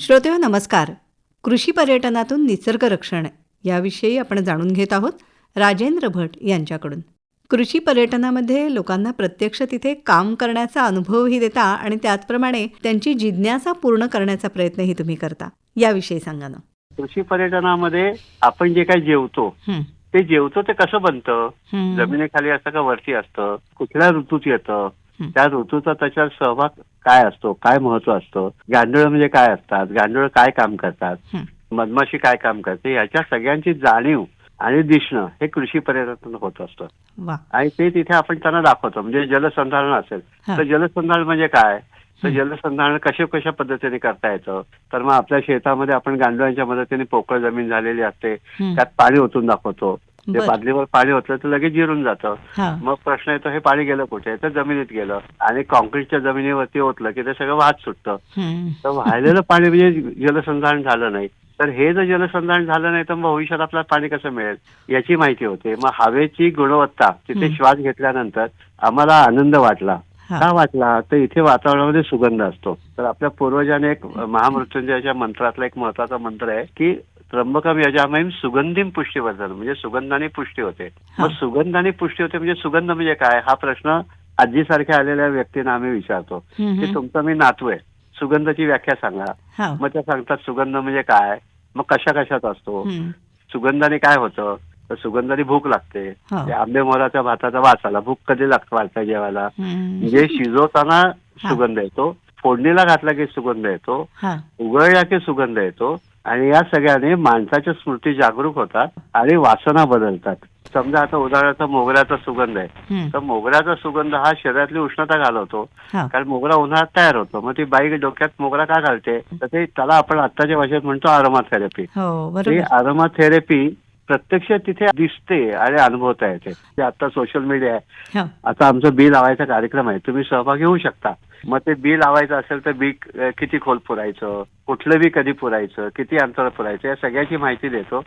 श्रोतेहो नमस्कार. कृषी पर्यटनातून निसर्ग रक्षण याविषयी आपण जाणून घेत आहोत राजेंद्र भट यांच्याकडून. कृषी पर्यटनामध्ये लोकांना प्रत्यक्ष तिथे काम करण्याचा अनुभवही देता आणि त्याचप्रमाणे त्यांची जिज्ञासा पूर्ण करण्याचा प्रयत्नही तुम्ही करता. याविषयी सांगा ना. कृषी पर्यटनामध्ये आपण जे काही जेवतो ते जेवतो ते कसं बनतं? जमिनीखाली असतं का वरती असतं? कुठल्या ऋतूत येतं. त्या ऋतूचा त्याच्यावर सहभाग काय असतो? काय महत्त्व असतं? गांडूळ म्हणजे काय असतात? गांडूळ काय काम करतात. मधमाशी काय काम करते? याच्या सगळ्यांची जाणीव आणि दिसणं हे कृषी पर्यटन होत असतं. आणि ते तिथे आपण त्यांना दाखवतो. म्हणजे जलसंधारण असेल. तर जलसंधारण म्हणजे काय? तर. जलसंधारण कशा कशा पद्धतीने करता येतं? तर मग आपल्या शेतामध्ये आपण गांडुळांच्या मदतीने पोकळ जमीन झालेली असते. त्यात पाणी ओतून दाखवतो. ते. बादलीवर पाणी ओतलं तर लगेच जिरून जातं. मग प्रश्न येतो हे पाणी गेलं कुठे? तर जमिनीत गेलं. आणि कॉन्क्रीटच्या जमिनीवरती ओतलं की ते सगळं वाहत सुटतं. हं, तर वाहिलेलं पाणी म्हणजे जलसंधारण झालं नाही. तर हे जर जलसंधारण झालं नाही तर मग भविष्यात आपल्याला पाणी कसं मिळेल? याची माहिती होते. मग हवेची गुणवत्ता तिथे. श्वास घेतल्यानंतर आम्हाला आनंद वाटला. का वाटला? तर इथे वातावरणामध्ये सुगंध असतो. तर आपल्या पूर्वजाने एक महामृत्युंजयाच्या मंत्रातला एक महत्त्वाचा मंत्र आहे की त्र्यंबकम यजामयम सुगंधीम पुष्टीवर्धन म्हणजे सुगंधाने पुष्टी होते. मग सुगंधाने पुष्टी होते म्हणजे सुगंध म्हणजे काय? हा प्रश्न आजीसारख्या आलेल्या व्यक्तींना आम्ही विचारतो. की तुमचा मी नातू आहे. सुगंधाची व्याख्या सांगा. मग त्या सांगतात सुगंध म्हणजे काय? मग कशा कशात असतो? सुगंधाने काय होतं? तर सुगंधाने भूक लागते. हा, आंबे मोहराच्या भाताचा वास आला भूक कधी लागतो वाढता जेवायला? म्हणजे शिजवताना सुगंध येतो. फोडणीला घातला की सुगंध येतो. उगळला की सुगंध येतो. आणि या सगळ्याने माणसाच्या स्मृती जागरूक होतात आणि वासना बदलतात. समजा आता उदाहरणार्थ मोगऱ्याचा सुगंध आहे. तर मोगऱ्याचा सुगंध हा शरीरातली उष्णता घालवतो. कारण मोगरा उन्हाळ्यात तयार होतो. मग ती बाई डोक्यात मोगरा का घालते? तर ते त्याला आपण आत्ताच्या भाषेत म्हणतो अरोमा थेरपी हो अरोमा थेरपी प्रत्यक्ष तिथे दिसते आणि अनुभवता येते. ते आता सोशल मीडिया आहे. आता आमचं बी लावायचा कार्यक्रम आहे. तुम्ही सहभागी होऊ शकता. मग ते बी लावायचं असेल तर बी किती खोल पुरायचं? कुठलं बी कधी पुरायचं? किती अंतर पुरायचं? या सगळ्याची माहिती देतो.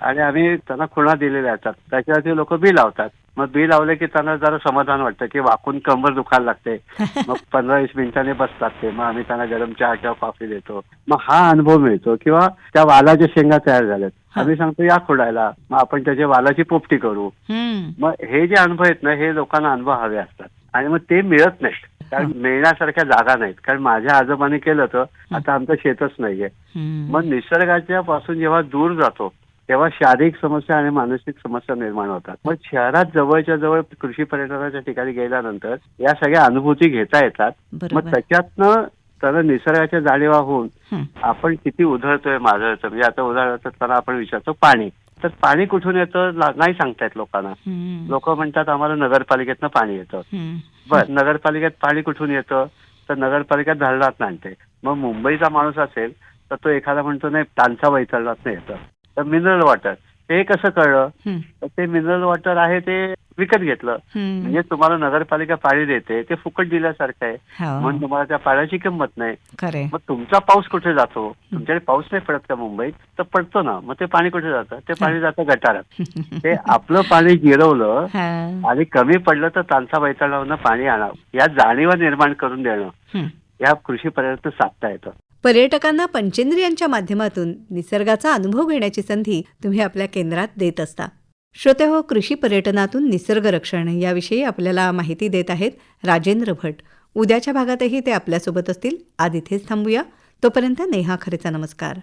आणि आम्ही त्यांना खुणा दिलेल्या असतात. त्याच्यावरती लोक बी लावतात. मग बी लावले की त्यांना जरा समाधान वाटतं की वाकून कंबर दुखायला लागते. मग पंधरा वीस मिनिटांनी बसतात ते मग आम्ही त्यांना गरम चहा किंवा कॉफी देतो. मग हा अनुभव मिळतो किंवा त्या वालाच्या शेंगा तयार झाल्यात. आम्ही सांगतो या खोडायला मग आपण त्याच्या वालाची पोपटी करू. मग हे जे अनुभव आहेत ना हे लोकांना अनुभव हवे असतात. आणि मग ते मिळत नाहीत. कारण मिळण्यासारख्या जागा नाहीत. कारण माझ्या आजोबाने केलं तर आता आमचं शेतच नाहीये. हं, मग निसर्गाच्या पासून जेव्हा दूर जातो तेव्हा शारीरिक समस्या आणि मानसिक समस्या निर्माण होतात. मग शहरात जवळच्या जवळ कृषी पर्यटनाच्या ठिकाणी गेल्यानंतर या सगळ्या अनुभूती घेता येतात. मग त्याच्यातनं त्याला निसर्गाच्या जाणीवा होऊन आपण किती उधळतोय माजळतोय म्हणजे आता उदाहरणार्थ त्याला आपण विचारतो पाणी. तर पाणी कुठून येतं? नाही सांगतायत लोकांना. लोक म्हणतात आम्हाला नगरपालिकेतनं पाणी येतं. बर नगरपालिकेत पाणी कुठून येतं? तर नगरपालिका धरणात आणते मग मुंबईचा माणूस असेल तर तो एखादा म्हणतो नाही तानसा वैतरणात येतं. तर मिनरल वॉटर हे कसं कळलं? तर ते मिनरल वॉटर आहे ते विकत घेतलं. म्हणजे तुम्हाला नगरपालिका पाणी देते ते फुकट दिल्यासारखं आहे. हो, म्हणून तुम्हाला त्या पाण्याची किंमत नाही. मग तुमचा पाऊस कुठे जातो? तुमच्याकडे पाऊस नाही पडत का मुंबईत? तर पडतो ना. मग ते पाणी कुठे जातं? ते पाणी जातं गटारात. ते आपलं पाणी जिरवलं हा, आणि कमी पडलं तर तानसा बैताळावरनं पाणी आणावं. या जाणीवा निर्माण करून देणं. या कृषी पर्यंत साधता येतं. पर्यटकांना पंचेंद्रियांच्या माध्यमातून निसर्गाचा अनुभव घेण्याची संधी तुम्ही आपल्या केंद्रात देत असता. श्रोते हो कृषी पर्यटनातून निसर्ग रक्षण याविषयी आपल्याला माहिती देत आहेत राजेंद्र भट. उद्याच्या भागातही ते आपल्यासोबत असतील. आज इथेच थांबूया. तोपर्यंत नेहा खरेचा नमस्कार.